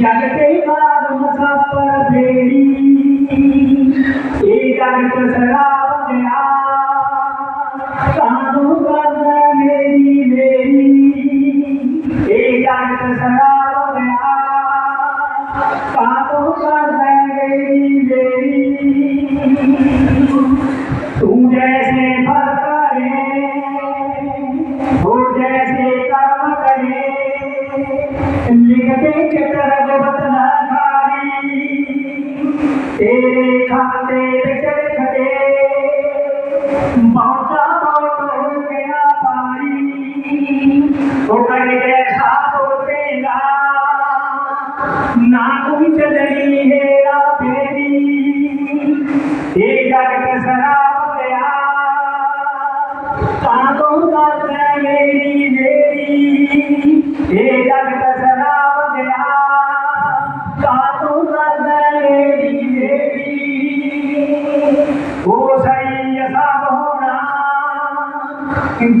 जगते पर मसा पर बेड़ी ए जगत शराब uma Chương.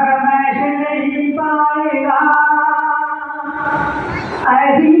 Aí,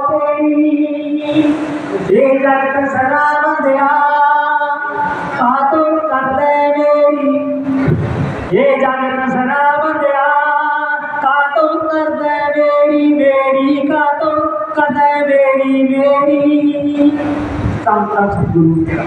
ਇਹ ਜਗਤ ਸਦਾ ਬੰਦਿਆ ਆਤੁਰ ਕਰਦੇ ਮੇਰੀ। ਇਹ ਜਗਤ ਸਦਾ ਬੰਦਿਆ ਕਾਤੁਰ ਕਰਦੇ ਮੇਰੀ ਮੇਰੀ ਕਾਤੁਰ ਕਰਦੇ ਮੇਰੀ ਮੇਰੀ। ਤਾਂ ਤਾਂ ਗੁਰੂ ਤੇਰਾ